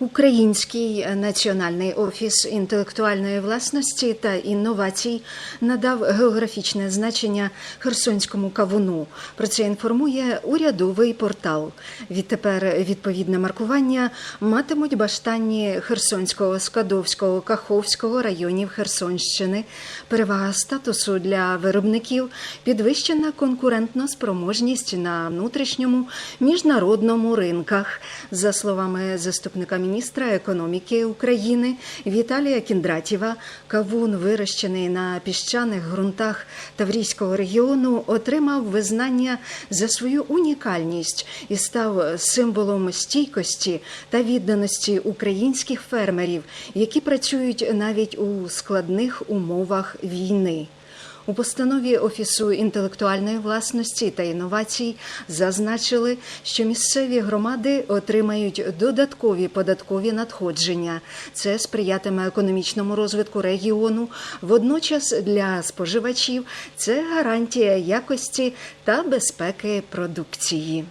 Український національний офіс інтелектуальної власності та інновацій надав географічне значення Херсонському кавуну. Про це інформує урядовий портал. Відтепер відповідне маркування матимуть баштанні Херсонського, Скадовського, Каховського районів Херсонщини. Перевага статусу для виробників, підвищена конкурентна спроможність на внутрішньому міжнародному ринках. За словами заступника міністра економіки України Віталія Кіндратєва, кавун, вирощений на піщаних ґрунтах Таврійського регіону, отримав визнання за свою унікальність і став символом стійкості та відданості українських фермерів, які працюють навіть у складних умовах війни. У постанові Офісу інтелектуальної власності та інновацій зазначили, що місцеві громади отримають додаткові податкові надходження. Це сприятиме економічному розвитку регіону. Водночас для споживачів це гарантія якості та безпеки продукції.